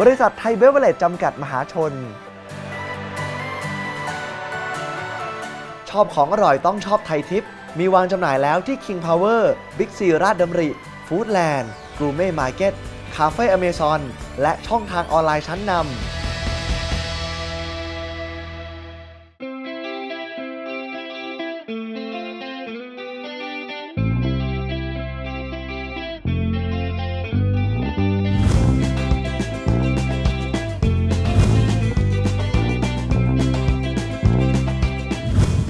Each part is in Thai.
บริษัทไทยเบเวอร์เลจจำกัดมหาชน ชอบของอร่อยต้องชอบไทยทิป มีวางจำหน่ายแล้วที่ King Power Big C ราชดำริ Foodland g r o u m e Market คาเฟ่อเมซอนและช่องทางออนไลน์ชั้นนำ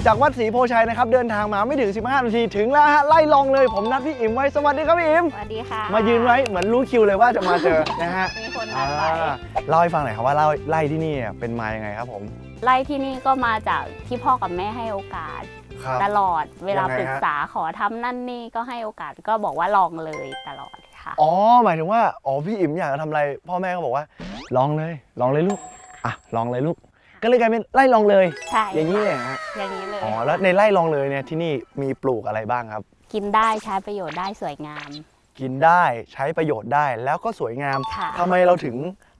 จากวัดศรีโพชัยนะครับ เดินทางมาไม่ถึง 15 นาที ถึงแล้วฮะไล่ลองเลยผมนัดพี่อิ๋มไว้สวัสดีครับพี่อิ๋มสวัสดีค่ะมายืนไว้เหมือนรู้คิวเลยว่าจะมาเจอนะฮะมีคนอ่านัดไว้เล่าให้ฟังหน่อยครับว่าเล่าไล่ที่นี่เป็นมายังไงครับผมไล่ที่นี่ก็มาจากที่พ่อกับแม่ให้โอกาส ครับ ตลอดเวลายังไงฮะ ปรึกษาขอทำนั่นนี่ก็ให้โอกาสก็บอกว่าลองเลยตลอดค่ะ อ๋อหมายถึงว่าอ๋อพี่อิ๋มอยากจะทำอะไร พ่อแม่ก็บอกว่า ลองเลย ลองเลยลูกอะลองเลยลูก ก็เลยกลายเป็นไล่ลองเลย ใช่อย่างนี้เลยฮะอย่างนี้เลยอ๋อแล้วในไล่ลองเลยเนี่ยที่นี่มีปลูกอะไรบ้างครับ กินได้ใช้ประโยชน์ได้สวยงาม กินได้ใช้ประโยชน์ได้แล้วก็สวยงามค่ะ ทำไมเราถึง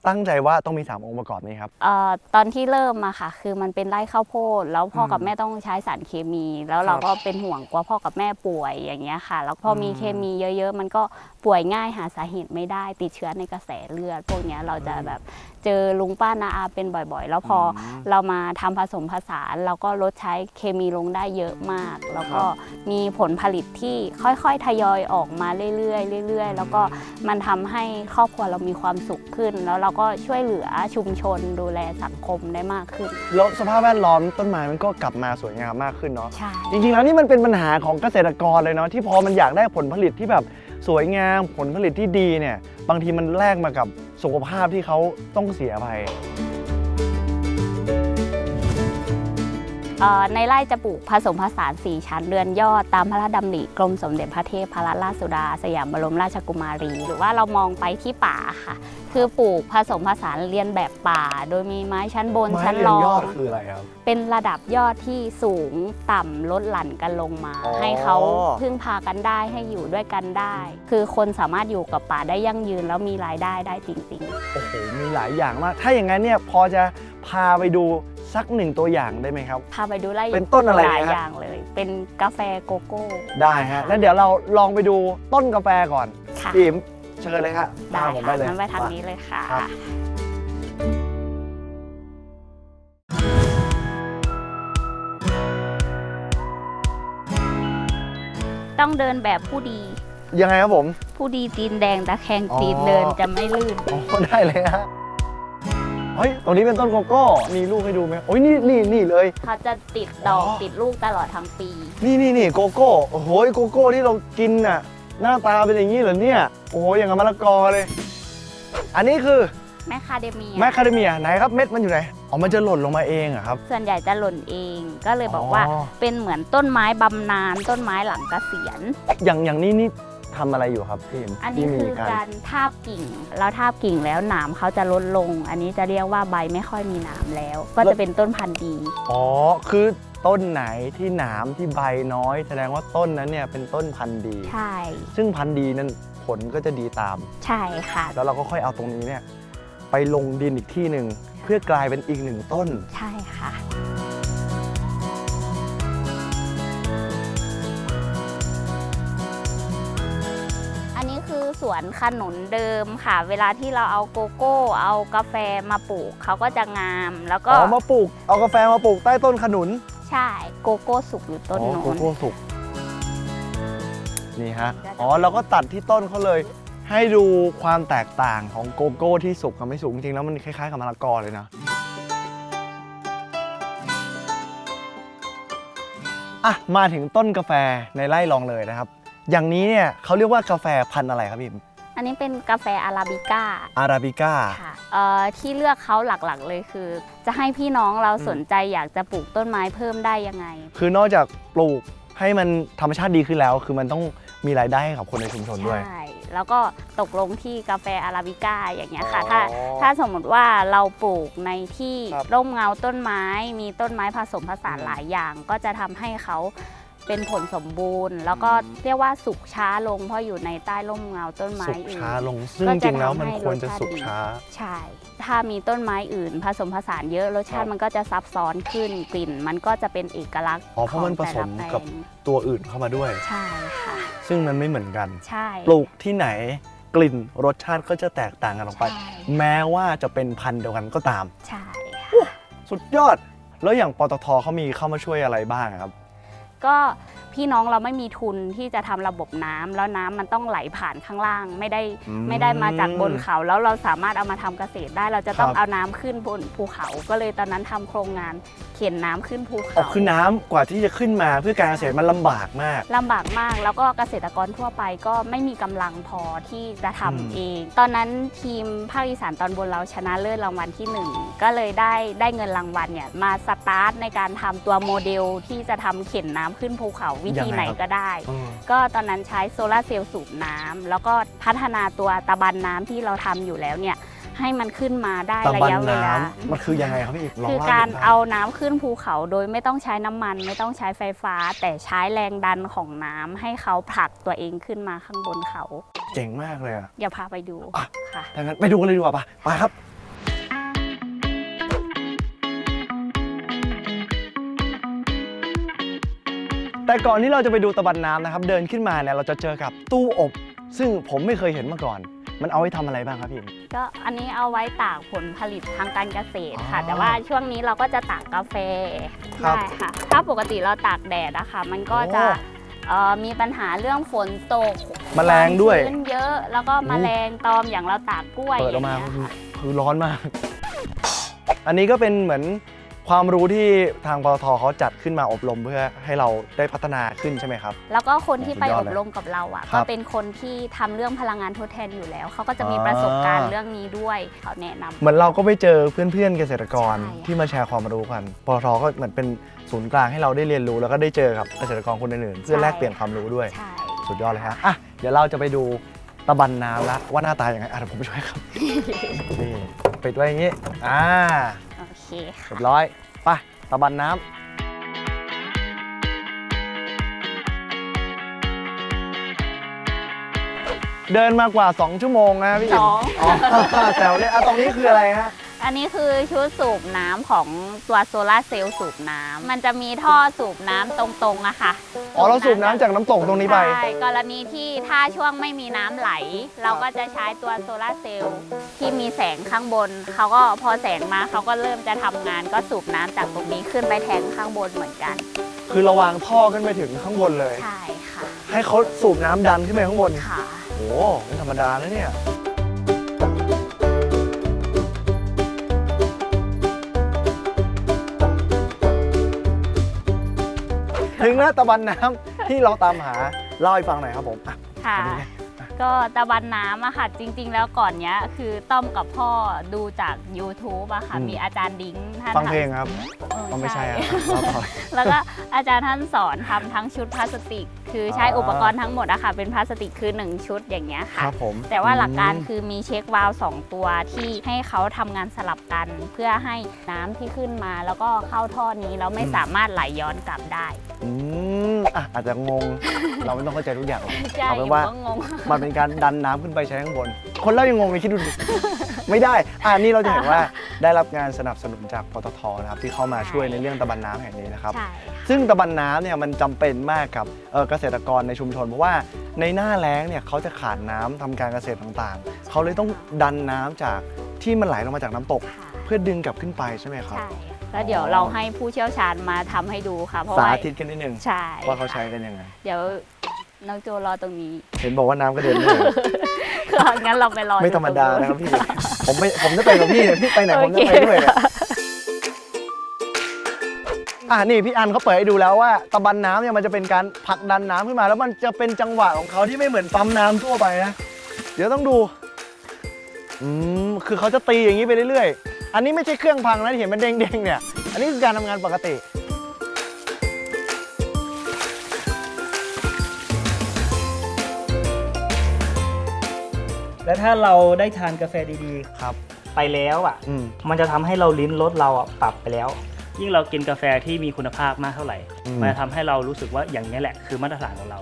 ตั้งใจว่าต้องมี 3 องค์ประกอบนี้ครับ เอ่อตอนที่เริ่มมาค่ะ คือมันเป็นไร่ข้าวโพดแล้วพ่อกับอืมแม่ต้องใช้สารเคมี แล้วเราครับก็เป็นห่วงกลัวพ่อกับแม่ป่วยอย่างเงี้ยค่ะ แล้วพออมมีเคมีเยอะๆ มันก็ป่วยง่ายหาสาเหตุไม่ได้ ติดเชื้อในกระแสเลือด พวกเนี้ยเราจะแบบเจอลุงป้านาอาเป็นบ่อยๆ แล้วพออม เรามาทำผสมผสานเราก็ลดใช้เคมีลงได้เยอะมาก แล้วก็มีผลผลิตที่ค่อยๆทยอยออกมาเรื่อยๆเรื่อยๆ แล้วก็มันทำให้ครอบครัวเรามีความสุขขึ้นแล้วเราก็ช่วยเหลือชุมชนดูแลสังคมได้มากขึ้น แล้วสภาพแวดล้อมต้นไม้มันก็กลับมาสวยงามมากขึ้นเนาะใช่ จริงๆแล้วนี่มันเป็นปัญหาของเกษตรกรเลยเนาะที่พอมันอยากได้ผลผลิตที่แบบสวยงามผลผลิตที่ดีเนี่ยบางทีมันแลกมากับสุขภาพที่เขาต้องเสียไป ในไร่จะปลูกผสมผสาน4ชั้นเรือนยอดตามพระราชดำริกรมสมเด็จพระเทพพระราชสุดา สยามบรมราชกุมารี หรือว่าเรามองไปที่ป่าค่ะ คือปลูกผสมผสานเรียนแบบป่า โดยมีไม้ชั้นบนไม้ชั้นเรืรอนอยองดคืออะไรครับเป็นระดับยอดที่สูงต่ำลดหลั่นกันลงมาอ๋อให้เขาพึ่งพากันได้ให้อยู่ด้วยกันได้ คือคนสามารถอยู่กับป่าได้ยั่งยืนแล้วมีรายได้ได้จริงๆโอ้โหมีหลายอย่างมาก ถ้าอย่างนั้นเนี่ยพอจะพาไปดู สักหนึ่งตัวอย่างได้ไหมครับ พาไปดูไร่เป็นต้นอะไรหลายนะฮะ อย่างเลย เป็นกาแฟโกโก้ได้ฮะแล้วเดี๋ยวเราลองไปดูต้นกาแฟก่อนค่ะพี่อิ๋มเชิญเลยครับได้ผมค่ะเลย งั้นไปทางนี้เลยค่ะ ครับ ต้องเดินแบบผู้ดี ยังไงครับผม ผู้ดีตีนแดงตะแคงอ๋อตีนเดินจะไม่ลื่นอ๋อได้เลยฮะ เฮ้ย ตรงนี้เป็นต้นโกโก้ มีลูกให้ดูไหมโอ้ยนี่นี่นี่เลย เขาจะติดดอกอ๋อ ติดลูกตลอดทั้งปี นี่นี่นี่โกโก้ โอ้โหโกโก้ที่เรากินน่ะ หน้าตาเป็นอย่างนี้เหรอเนี่ย โอ้โหอย่างกับมะละกอเลย อันนี้คือแมคคาเดเมีย แมคคาเดเมียไหนครับเม็ดมันอยู่ไหน อ๋อ มันจะหล่นลงมาเองเหรอะครับ ส่วนใหญ่จะหล่นเอง ก็เลยบอกว่า อ๋อ เป็นเหมือนต้นไม้บำนาญต้นไม้หลังเกษียณ อย่างอย่างนี้นี่ ทำอะไรอยู่ครับพี่เอ็มอันนี้ที่มีคือการทาบกิ่งแล้วทาบกิ่งแล้วหนามเขาจะลดลง อันนี้จะเรียกว่าใบไม่ค่อยมีหนามแล้ว ก็จะเป็นต้นพันธุ์ดี อ๋อคือต้นไหนที่หนามที่ใบน้อย แสดงว่าต้นนั้นเนี่ยเป็นต้นพันธุ์ดี ใช่ ซึ่งพันธุ์ดีนั้นผลก็จะดีตาม ใช่ค่ะ แล้วเราก็ค่อยเอาตรงนี้เนี่ยไปลงดินอีกที่หนึ่งเพื่อกลายเป็นอีกหนึ่งต้น ใช่ค่ะ สวนขนุนเดิมค่ะ เวลาที่เราเอาโกโก้ เอากาแฟมาปลูกเขาก็จะงามแล้วก็อ๋อมาปลูก เอากาแฟมาปลูกใต้ต้นขนุน ใช่โกโก้สุกอยู่ต้นอ๋อนู้โกนโก้สุกนี่ฮะก็จะอ๋อเราก็ตัดที่ต้นเขาเลย ให้ดูความแตกต่างของโกโก้ที่สุกกับไม่สุกจริงๆแล้วมันคล้ายๆกับมะละกอเลยนะอะมาถึงต้นกาแฟในไร่ลองเลยนะครับ อย่างนี้เนี่ยเขาเรียกว่ากาแฟพันธุ์อะไรครับพี่อันนี้เป็นกาแฟอาราบิก้าอาราบิก้าค่ะเอ่อที่เลือกเขาหลักๆเลยคือ จะให้พี่น้องเราอืมสนใจอยากจะปลูกต้นไม้เพิ่มได้ยังไง คือนอกจากปลูกให้มันธรรมชาติดีขึ้นแล้ว คือมันต้องมีรายได้ให้กับคนในชุมชนด้วยใช่แล้วก็ตกลงที่กาแฟอาราบิก้าอย่างเงี้ยค่ะอ๋อถ้าถ้าสมมติว่าเราปลูกในที่ครับร่มเงาต้นไม้ มีต้นไม้ผสมผสานอืมหลายอย่าง ก็จะทำให้เขา เป็นผลสมบูรณ์ แล้วก็เรียกว่าสุกช้าลงเพราะอยู่ในใต้ร่มเงาต้นไม้สุกอื่นช้าลง ซึ่งก็จจะริงๆแล้วมันทำให้ควรจะรสชาติสุกดีช้า ใช่ ถ้ามีต้นไม้อื่น ผสมผสานเยอะรสชาครัติบมันก็จะซับซ้อนขึ้นกลิ่น มันก็จะเป็นเอกลักษณ์อ๋อเพราะมันของแต่ละผสมแปลงกับตัวอื่นเข้ามาด้วย ใช่ค่ะ ซึ่งมันไม่เหมือนกัน ใช่ ปลูกที่ไหนกลิ่นรสชาติก็จะแตกต่างกันออกไปใช่แม้ว่าจะเป็นพันธุ์เดียวกันก็ตาม ใช่ค่ะสุดยอด แล้วอย่างปตทเขามีเข้ามาช่วยอะไรบ้างครับ ก็พี่น้องเราไม่มีทุนที่จะทำระบบน้ำแล้วน้ำมันต้องไหลผ่านข้างล่าง ไม่ได้อืมไม่ได้มาจากบนเขา แล้วเราสามารถเอามาทำเกษตรได้ เราจะต้องครับ เอาน้ำขึ้นบนภูเขา ก็เลยตอนนั้นทำโครงงานเข็นน้ำขึ้นภูอเขาอกคือน้ำกว่าที่จะขึ้นมาเพื่อการเกษตรมันลำบากมาก ลำบากมากแล้วก็เกษตรกรทั่วไปก็ไม่มีกำลังพอที่จะทำอืม เอง ตอนนั้นทีมภาคอีสานตอนบนเราชนะเลิศรางวัลที่หนึ่งก็เลยได้ได้เงินรางวัลเนี่ยมาสตาร์ทในการทำตัวโมเดลที่จะทำเข็นน้ำขึ้นภูเขาวิธีไหนก็ได้ อืม ก็ตอนนั้นใช้โซลาร์เซลล์สูบน้ำแล้วก็พัฒนาตัวตะบันน้ำที่เราทำอยู่แล้วเนี่ยให้มันขึ้นมาได้ตะระบันยะเวน้ลาำมันคือยังไงครับพี่อีกลองคือเล่การให้ผมฟังเอาน้ำขึ้นภูเขาโดยไม่ต้องใช้น้ำมัน ไม่ต้องใช้ไฟฟ้า แต่ใช้แรงดันของน้ำให้เขาผลักตัวเองขึ้นมาข้างบนเขา เจ๋งมากเลยอะ อย่าพาไปดูอะ ค่ะดังนั้นไปดูกันเลยดีกว่าปะไปครับ แต่ก่อนที่เราจะไปดูตะบันน้ำนะครับ เดินขึ้นมาเนี่ยเราจะเจอกับตู้อบ ซึ่งผมไม่เคยเห็นมาก่อน มันเอาไว้ทำอะไรบ้างครับพี่ ก็อันนี้เอาไว้ตากผลผลิตทางการเกษตรค่ะ อ๋อแต่ว่าช่วงนี้เราก็จะตากกาแฟครับได้ค่ะ ถ้าปกติเราตากแดดอะค่ะ มันก็จะโอ้เอ่อมีปัญหาเรื่องฝนตกแมลงด้วย ความชื้นเยอะแล้วก็แมลงตอมอย่างเราตากกล้วยเปิดออกมาย่งคือเงี้ยค่ะคือร้อนมาก อันนี้ก็เป็นเหมือน ความรู้ที่ทางปตทเขาจัดขึ้นมาอบรมเพื่อให้เราได้พัฒนาขึ้นใช่ไหมครับ แล้วก็คนที่ไปสุดยออดเลยบรมกับเราอะครัก็บเป็นคนที่ทำเรื่องพลังงานทดแทนอยู่แล้ว เขาก็จะมีอ่าประสบการณ์เรื่องนี้ด้วยเขาแนะนำเหมือนเราก็ไปเจอเพื่อนๆเกษตรกรใช่ที่มาแชร์ความรู้กันปตทก็เหมือนเป็นศูนย์กลางให้เราได้เรียนรู้ แล้วก็ได้เจอกับเกษตรกรคนอื่นๆเพื่อแลกเปลี่ยนความรู้ด้วยใช่สุดยอดเลยฮะอะเดี๋ยวเราจะไปดูตะบันน้ำละว่าหน้าตาอย่างไงอะเดี๋ยวผมไปช่วยครับนี่ปิดไว้อย่างงี้อ่าโอ เคค่ะเรียบร้อยไปตะบันน้ำเดินมากว่า 2 ชั่วโมงนะพี่สอง อ๋อแซวเลยอะตรงนี้คืออะไรฮะ อันนี้คือชุดสูบน้ำของตัวโซลาร์เซลล์สูบน้ำมันจะมีท่อสูบน้ำตรงๆอะค่ะอ๋อเราสูบน้ำจากน้ำตกตรงนี้ไป ใช่กรณีที่ถ้าช่วงไม่มีน้ำไหล เราก็จะใช้ตัวโซลาร์เซลล์ที่มีแสงข้างบน เขาก็พอแสงมาเขาก็เริ่มจะทำงาน ก็สูบน้ำจากตรงนี้ขึ้นไปแทงข้างบนเหมือนกัน คือเราวางท่อขึ้นไปถึงข้างบนเลย ใช่ค่ะให้เขาสูบน้ำดันขึ้นไปข้างบนค่ะโอ้โหไม่ธรรมดานะเนี่ย ถึงหน้าตะบันน้ำที่เราตามหาเล่าให้ฟังหน่อยครับผมอะค่ะเป็นไง ก็ตะบันน้ำอะค่ะ จริง ๆ แล้วก่อนเนี้ย คือต้อมกับพ่อดูจาก YouTube อะค่ะ อืม มีอาจารย์ดิ้งท่านฟังเพลงครับเออก็ไม่ใช่ใช่อะเราต่อ แล้วก็อาจารย์ท่านสอนทำทั้งชุดพลาสติก คือใช้อ่า อุปกรณ์ทั้งหมดอะค่ะ เป็นพลาสติกคือ1ชุดอย่างเงี้ยคค่ะ รับผมแต่ว่าหลักการอืมคือมีเช็ควาล์วสองตัวที่ให้เขาทำงานสลับกัน เพื่อให้น้ำที่ขึ้นมาแล้วก็เข้าท่อนี้แล้วไม่สามารถไหลย้อนกลับได้ อืม อะอาจจะงง เราไม่ต้องเข้าใจทุกอย่างหรอกใช่เอาอเป็นยู่ว่าก็งง มันเป็นการดันน้ำขึ้นไปใช้ข้างบน คนเล่ายังงงเลยคิดดูดิ ไม่ได้ อ่านี่เราจะเห็นว่าได้รับงานสนับสนุนจากปตทนะครับที่เข้ามาช่วยในเรื่องตะบันน้ำแห่งนี้นะครับ ใช่ ซึ่งตะบันน้ำเนี่ยมันจำเป็นมากกับเอ่อเกษตรกรในชุมชน เพราะว่าในหน้าแล้งเนี่ยเขาจะขาดน้ำทำการเกษตรต่างๆ เขาเลยต้องดันน้ำจากที่มันไหลลงมาจากน้ำตก ค่ะ เพื่อดึงกลับขึ้นไปใช่ไหมครับ ใช่ แล้วเดี๋ยวเราให้ผู้เชี่ยวชาญมาทำให้ดูค่ะ เพราะสาว่าธิตกันนิดนึงใช่ว่าเขาใช้กันยังไง เดี๋ยวน้องโจรอตรงนี้ เห็นบอกว่าน้ำกระเด็นด้วยเหรอคืองั้นเราไปรอไม่ธรรมดาอยู่นะตครับพี่ ผมไม่ผมจะไปกับพี่เนี่ยพี่ไปไหนผมจะไปด้วยเนี่ยอ่านี่พี่อันเขาเปิดให้ดูแล้วว่าตะบันน้ำเนี่ยมันจะเป็นการผลักดันน้ำขึ้นมา แล้วมันจะเป็นจังหวะของเขาที่ไม่เหมือนปั๊มน้ำทั่วไปนะ เดี๋ยวต้องดู อืม คือเขาจะตีอย่างนี้ไปเรื่อยๆ อันนี้ไม่ใช่เครื่องพังนะที่เห็นมันเด้งๆเนี่ย อันนี้คือการทำงานปกติ แล้วถ้าเราได้ทานกาแฟดีครับ ๆ ไปแล้วอะ อืม มันจะทำให้เราลิ้นรสเราอะปรับไปแล้ว ยิ่งเรากินกาแฟที่มีคุณภาพมากเท่าไหร่ อืม มันจะทำให้เรารู้สึกว่าอย่างนี้แหละคือมาตรฐานของเรา